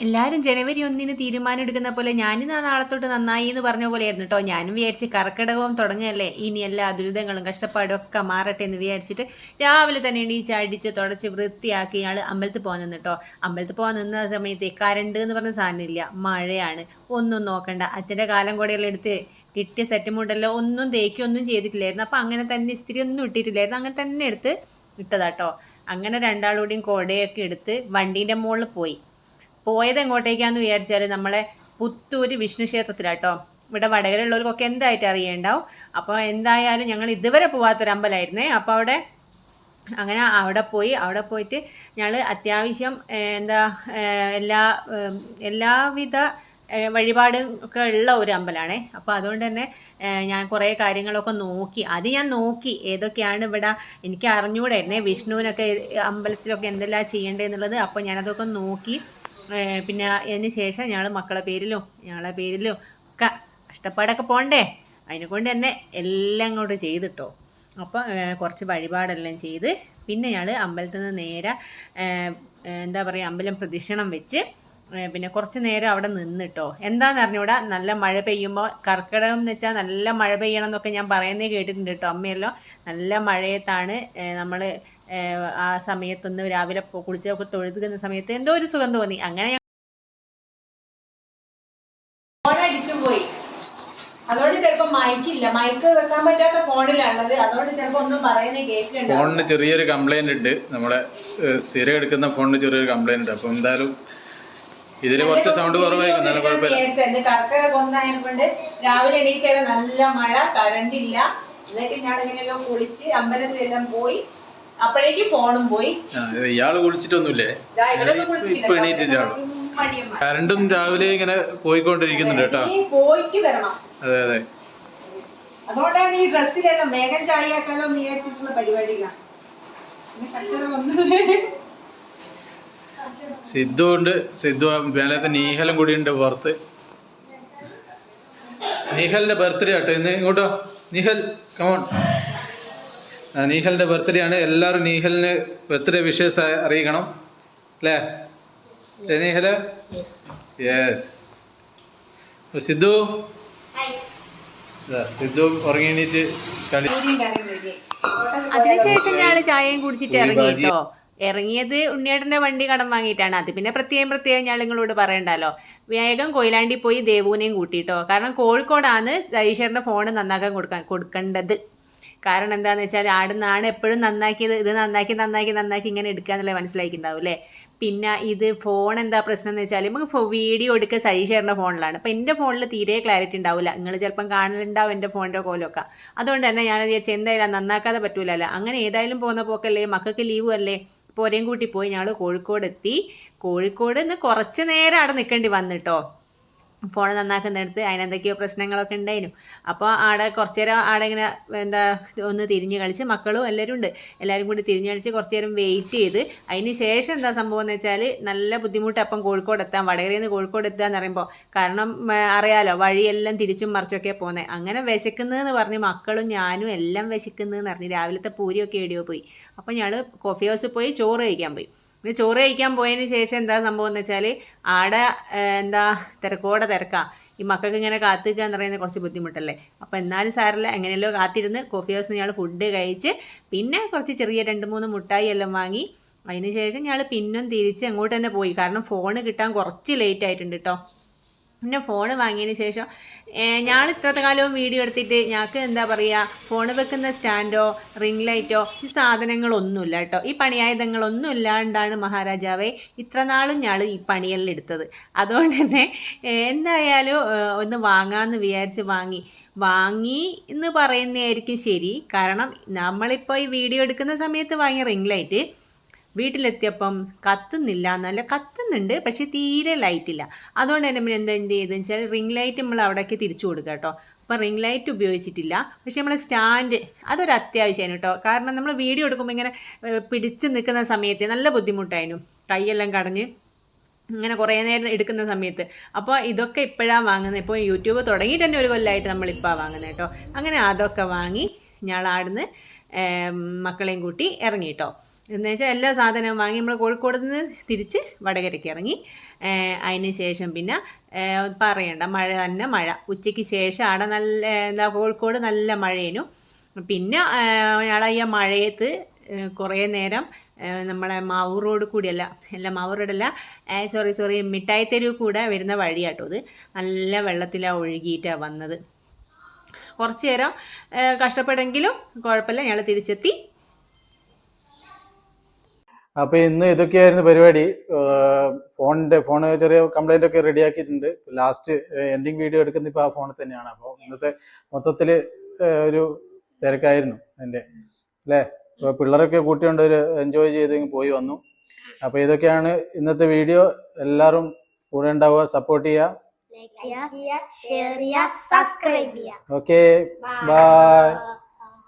എല്ലാവരും ജനുവരി ഒന്നിന് തീരുമാനം എടുക്കുന്ന പോലെ ഞാനിന്ന് നാളെ തൊട്ട് നന്നായി എന്ന് പറഞ്ഞ പോലെ ആയിരുന്നു കേട്ടോ ഞാനും വിചാരിച്ച് കർക്കിടകവും തുടങ്ങിയല്ലേ ഇനി എല്ലാ ദുരിതങ്ങളും കഷ്ടപ്പാടും ഒക്കെ മാറട്ടെ എന്ന് വിചാരിച്ചിട്ട് രാവിലെ തന്നെ എണീച്ച് അടിച്ച് തുടച്ച് വൃത്തിയാക്കി ഇയാൾ അമ്പലത്തിൽ പോകാൻ നിന്ന് കേട്ടോ അമ്പലത്തിൽ പോകാൻ നിന്ന സമയത്ത് കരണ്ട് എന്ന് പറഞ്ഞ സാധനമില്ല മഴയാണ്. ഒന്നും നോക്കണ്ട. അച്ഛന്റെ കാലം കൂടെയെല്ലാം എടുത്ത് കിട്ടിയ സെറ്റ് മുണ്ടല്ലോ ഒന്നും തേക്കൊന്നും ചെയ്തിട്ടില്ലായിരുന്നു. അപ്പം അങ്ങനെ തന്നെ ഇസ്തിരി ഒന്നും ഇട്ടിട്ടില്ലായിരുന്നു. അങ്ങനെ തന്നെ എടുത്ത് ഇട്ടതാട്ടോ അങ്ങനെ രണ്ടാളൂടെയും കുടയൊക്കെ എടുത്ത് വണ്ടീന്റെ മുകളിൽ പോയി. പോയത് എങ്ങോട്ടേക്കാന്ന് വിചാരിച്ചാൽ നമ്മളെ പുത്തൂര് വിഷ്ണു ക്ഷേത്രത്തിലാട്ടോ. ഇവിടെ വടകരയുള്ളവർക്കൊക്കെ എന്തായിട്ട് അറിയണ്ടാവും. അപ്പോൾ എന്തായാലും ഞങ്ങൾ ഇതുവരെ പോവാത്തൊരു അമ്പലമായിരുന്നേ അപ്പോൾ അവിടെ അങ്ങനെ അവിടെ പോയി അവിടെ പോയിട്ട് ഞങ്ങൾ അത്യാവശ്യം എന്താ എല്ലാ എല്ലാവിധ വഴിപാടും ഒക്കെ ഉള്ള ഒരു അമ്പലമാണേ അപ്പോൾ അതുകൊണ്ട് തന്നെ ഞാൻ കുറേ കാര്യങ്ങളൊക്കെ നോക്കി. അത് ഞാൻ നോക്കി ഏതൊക്കെയാണ് ഇവിടെ എനിക്ക് അറിഞ്ഞുകൂടായിരുന്നേ വിഷ്ണുവിനൊക്കെ അമ്പലത്തിലൊക്കെ എന്തെല്ലാം ചെയ്യേണ്ടതെന്നുള്ളത് അപ്പോൾ ഞാനതൊക്കെ നോക്കി പിന്നെ അതിന് ശേഷം ഞങ്ങൾ മക്കളെ പേരിലും ഞങ്ങളെ പേരിലും ഒക്കെ കഷ്ടപ്പാടൊക്കെ പോണ്ടേ? അതിനെ കൊണ്ട് തന്നെ എല്ലാം അങ്ങോട്ട് ചെയ്തിട്ടോ. അപ്പോൾ കുറച്ച് വഴിപാടെല്ലാം ചെയ്ത് പിന്നെ ഞങ്ങൾ അമ്പലത്തിൽ നിന്ന് നേരെ എന്താ പറയുക അമ്പലം പ്രദക്ഷിണം വെച്ച് പിന്നെ കുറച്ച് നേരം അവിടെ നിന്നിട്ടോ. എന്താന്ന് അറിഞ്ഞൂടാ? നല്ല മഴ പെയ്യുമ്പോൾ കർക്കിടകം എന്ന് വെച്ചാൽ നല്ല മഴ പെയ്യണം എന്നൊക്കെ ഞാൻ പറയുന്നേ കേട്ടിട്ടുണ്ട് കേട്ടോ അമ്മയല്ലോ. നല്ല മഴയത്താണ് നമ്മൾ ആ സമയത്തൊന്ന് രാവിലെ കുളിച്ചൊക്കെ തൊഴുതുന്ന സമയത്ത് എന്തോ ഒരു സുഖം തോന്നി. അങ്ങനെ പോയി. അതുകൊണ്ട് ചിലപ്പോ മൈക്കില്ല മൈക്ക് വെക്കാൻ പറ്റാത്ത ഫോണിലാണത് അതുകൊണ്ട് ചിലപ്പോ ഒന്നും പറയുന്നത് കേൾക്കണ്ട ഫോണിന് ചെറിയൊരു കംപ്ലൈന്റ് ഉണ്ട്. നമ്മളെ ഏഹ്, സ്ഥിരം എടുക്കുന്ന ഫോണിന് ചെറിയൊരു കംപ്ലൈന്റ് ഉണ്ട്. അപ്പൊ എന്തായാലും ഇതിൽ കുറച്ച് സൗണ്ട് കുറവായിരിക്കും. കർക്കിടക ഒന്നായതുകൊണ്ട് രാവിലെ എണീച്ചാൽ നല്ല മഴ കറണ്ട് ഇല്ല. എന്നിട്ട് ഞാൻ ഇങ്ങനെയൊക്കെ കുളിച്ച് അമ്പലത്തിലെല്ലാം പോയി അപ്പോഴേക്കും ഫോണും പോയി. ഇയാൾ കുളിച്ചിട്ടൊന്നുമില്ലേ? കരണ്ടും. ഇപ്പൊ കറണ്ടും രാവിലെ ഇങ്ങനെ പോയിക്കൊണ്ടിരിക്കുന്നുണ്ട് കേട്ടോ. പോയിട്ട് വരണം. അതെ അതെ. അതുകൊണ്ടാണ് ഈ ഡ്രസ്സിലെല്ലാം വേഗം ചായയാക്കാലോ എന്ന് വിചാരിച്ചിട്ടുള്ള സിദ്ധു ഉണ്ട്. സിദ്ധു മേലത്തെ നീഹലും കൂടി ഉണ്ട് പുറത്ത്. നീഹലിന്റെ ബർത്ത്ഡേ ആട്ടോ. ഇന്ന് ഇങ്ങോട്ടോ. നീഹൽ കമോൺ നീഹലിന്റെ ബർത്ത്ഡേ ആണ്. എല്ലാവരും നീഹലിന് ബർത്ത്ഡേ വിഷസ് അറിയിക്കണം. അല്ലേ? നീഹൽ? യെസ് സിദ്ധു? സിദ്ധു ഉറങ്ങിയിട്ട് കളി അതിനുശേഷം ഞാൻ ചായയും കുടിച്ചിട്ട് ഇറങ്ങി കേട്ടോ. ഇറങ്ങിയത് ഉണ്ണിയേട്ടന്റെ വണ്ടി കടം വാങ്ങിയിട്ടാണ്. അത് പിന്നെ പ്രത്യേകം പ്രത്യേകം ഞാൻ നിങ്ങളോട് പറയണ്ടല്ലോ. വേഗം കൊയിലാണ്ടി പോയി ദേവുവിനെയും കൂട്ടിയിട്ടോ കാരണം കോഴിക്കോടാണ് ഈശ്വരന്റെ ഫോൺ നന്നാക്കാൻ കൊടുക്കാൻ കൊടുക്കേണ്ടത്. കാരണം എന്താണെന്ന് വെച്ചാൽ ആടുന്നാണ് എപ്പോഴും നന്നാക്കിയത് ഇത് നന്നാക്കി നന്നാക്കി നന്നാക്കി ഇങ്ങനെ എടുക്കാന്നല്ലേ മനസ്സിലാക്കിയിട്ടുണ്ടാവും അല്ലേ? പിന്നെ ഇത് ഫോൺ എന്താ പ്രശ്നം എന്ന് വെച്ചാൽ നമുക്ക് വീഡിയോ എടുക്കുക സജീഷേറിന്റെ ഫോണിലാണ് അപ്പോൾ എന്റെ ഫോണിൽ തീരെ ക്ലാരിറ്റി ഉണ്ടാവില്ല. നിങ്ങൾ ചിലപ്പം കാണലുണ്ടാവും എന്റെ ഫോണിന്റെ കോലൊക്കെ. അതുകൊണ്ട് തന്നെ ഞാൻ വിചാരിച്ചു എന്തായാലും നന്നാക്കാതെ പറ്റൂലല്ലോ. അങ്ങനെ ഏതായാലും പോകുന്ന പോക്കല്ലേ മക്കൾക്ക് ലീവ് അല്ലേ? പോരെയും കൂട്ടി പോയി ഞങ്ങൾ കോഴിക്കോട് എത്തി കോഴിക്കോട് നിന്ന് കുറച്ച് നേരം അവിടെ നിൽക്കേണ്ടി വന്നിട്ടോ ഫോൺ നന്നാക്കുന്നിടത്ത് അതിനെന്തൊക്കെയോ പ്രശ്നങ്ങളൊക്കെ ഉണ്ടായിരുന്നു. അപ്പോൾ ആടെ കുറച്ച് നേരം ആടെ ഇങ്ങനെ എന്താ ഒന്ന് തിരിഞ്ഞ് കളിച്ച് മക്കളും എല്ലാവരും ഉണ്ട്. എല്ലാവരും കൂടി തിരിഞ്ഞ് കളിച്ച് കുറച്ച് നേരം വെയിറ്റ് ചെയ്ത് അതിന് ശേഷം എന്താ സംഭവം എന്ന് വെച്ചാൽ നല്ല ബുദ്ധിമുട്ട് അപ്പം കോഴിക്കോട് എത്താൻ വടകരയിൽ നിന്ന് കോഴിക്കോട് എത്തുക എന്ന് പറയുമ്പോൾ കാരണം അറിയാലോ വഴിയെല്ലാം തിരിച്ചും മറിച്ചൊക്കെ പോകുന്നത് അങ്ങനെ വിശക്കുന്നതെന്ന് പറഞ്ഞ് മക്കളും ഞാനും എല്ലാം വിശക്കുന്നതെന്ന് പറഞ്ഞ് രാവിലത്തെ പൂരിയൊക്കെ എടിയോ പോയി. അപ്പോൾ ഞങ്ങൾ കോഫി ഹൗസിൽ പോയി ചോറ് കഴിക്കാൻ പോയി. പിന്നെ ചോറ് കഴിക്കാൻ പോയതിന് ശേഷം എന്താ സംഭവം എന്ന് വെച്ചാൽ ആടെ എന്താ തിരക്കോടെ തിരക്കാം. ഈ മക്കൾക്ക് ഇങ്ങനെ കാത്തിക്കുക എന്ന് പറയുന്നത് കുറച്ച് ബുദ്ധിമുട്ടല്ലേ? അപ്പോൾ എന്നാലും സാറില്ല എങ്ങനെയല്ലോ കാത്തിരുന്ന് കോഫി ഹൗസിൽ ഞങ്ങൾ ഫുഡ് കഴിച്ച് പിന്നെ കുറച്ച് ചെറിയ രണ്ട് മൂന്ന് മുട്ടായി എല്ലാം വാങ്ങി അതിന് ശേഷം ഞങ്ങൾ പിന്നും തിരിച്ച് അങ്ങോട്ട് തന്നെ പോയി. കാരണം ഫോണ് കിട്ടാൻ കുറച്ച് ലേറ്റ് ആയിട്ടുണ്ട് കേട്ടോ പിന്നെ ഫോൺ വാങ്ങിയതിന് ശേഷം ഞാൻ ഇത്രത്തെ കാലവും വീഡിയോ എടുത്തിട്ട് ഞങ്ങൾക്ക് എന്താ പറയുക ഫോൺ വെക്കുന്ന സ്റ്റാൻഡോ റിംഗ് ലൈറ്റോ ഈ സാധനങ്ങളൊന്നുമില്ല കേട്ടോ. ഈ പണിയായുധങ്ങളൊന്നും ഇല്ലാണ്ടാണ് മഹാരാജാവെ ഇത്ര നാളും ഞങ്ങൾ ഈ പണിയെല്ലാം എടുത്തത് അതുകൊണ്ട് തന്നെ എന്തായാലും ഒന്ന് വാങ്ങാമെന്ന് വിചാരിച്ച് വാങ്ങി. വാങ്ങി എന്ന് പറയുന്നതായിരിക്കും ശരി. കാരണം നമ്മളിപ്പോൾ ഈ വീഡിയോ എടുക്കുന്ന സമയത്ത് വാങ്ങിയ റിംഗ് ലൈറ്റ് വീട്ടിലെത്തിയപ്പം കത്തുന്നില്ല എന്നല്ല കത്തുന്നുണ്ട് പക്ഷെ തീരെ ലൈറ്റില്ല. അതുകൊണ്ട് തന്നെ നമ്മൾ എന്താ എന്ത് ചെയ്തെന്ന് വെച്ചാൽ റിംഗ് ലൈറ്റ് നമ്മൾ അവിടേക്ക് തിരിച്ചു കൊടുക്കുക കേട്ടോ. അപ്പം റിംഗ് ലൈറ്റ് ഉപയോഗിച്ചിട്ടില്ല. പക്ഷെ നമ്മളെ സ്റ്റാൻഡ് അതൊരു അത്യാവശ്യമാണ് കേട്ടോ. കാരണം നമ്മൾ വീഡിയോ എടുക്കുമ്പോൾ ഇങ്ങനെ പിടിച്ച് നിൽക്കുന്ന സമയത്ത് നല്ല ബുദ്ധിമുട്ടായിരുന്നു. കൈയെല്ലാം കടഞ്ഞ് ഇങ്ങനെ കുറേ നേരം എടുക്കുന്ന സമയത്ത്. അപ്പോൾ ഇതൊക്കെ ഇപ്പോഴാണ് വാങ്ങുന്നത്. ഇപ്പോൾ യൂട്യൂബ് തുടങ്ങിയിട്ട് തന്നെ ഒരു കൊല്ലമായിട്ട് നമ്മളിപ്പോൾ വാങ്ങുന്നത് കേട്ടോ. അങ്ങനെ അതൊക്കെ വാങ്ങി ഞങ്ങളാടുന്ന് മക്കളെയും കൂട്ടി ഇറങ്ങി കേട്ടോ. എന്ന് വെച്ചാൽ എല്ലാ സാധനവും വാങ്ങി നമ്മൾ കോഴിക്കോട് നിന്ന് തിരിച്ച് വടകരയ്ക്ക് ഇറങ്ങി. അതിന് ശേഷം പിന്നെ പറയണ്ട മഴ തന്നെ മഴ. ഉച്ചയ്ക്ക് ശേഷം അവിടെ നല്ല എന്താ കോഴിക്കോട് നല്ല മഴയേനു. പിന്നെ ഞങ്ങളയ്യ മഴയത്ത് ഏ, കുറേ നേരം നമ്മളെ മാവൂർ റോഡ് കൂടിയല്ല അല്ല മാവൂർ റോഡല്ല സോറി സോറി മിഠായി തെരുവ് കൂടെ വരുന്ന വഴിയാട്ടോ ഇത്. നല്ല വെള്ളത്തിലാണ് ഒഴുകിയിട്ടാണ് വന്നത്. കുറച്ച് നേരം കഷ്ടപ്പെടെങ്കിലും കുഴപ്പമില്ല ഞങ്ങൾ തിരിച്ചെത്തി. അപ്പൊ ഇന്ന് ഇതൊക്കെയായിരുന്നു പരിപാടി ഫോണിന്റെ ഫോൺ ചെറിയ കംപ്ലൈന്റ് ഒക്കെ റെഡിയാക്കിയിട്ടുണ്ട് ലാസ്റ്റ് എൻഡിങ് വീഡിയോ എടുക്കുന്ന ഇപ്പൊ ആ ഫോണിൽ തന്നെയാണ് അപ്പോൾ ഇന്നത്തെ മൊത്തത്തിൽ ഒരു തിരക്കായിരുന്നു എന്റെ അല്ലേ അപ്പൊ പിള്ളേരൊക്കെ കൂട്ടിയുണ്ട് ഒരു എൻജോയ് ചെയ്ത് പോയി വന്നു അപ്പൊ ഇതൊക്കെയാണ് ഇന്നത്തെ വീഡിയോ എല്ലാവരും കൂടെ ഉണ്ടാവുക സപ്പോർട്ട് ചെയ്യുക ഓക്കെ ബൈ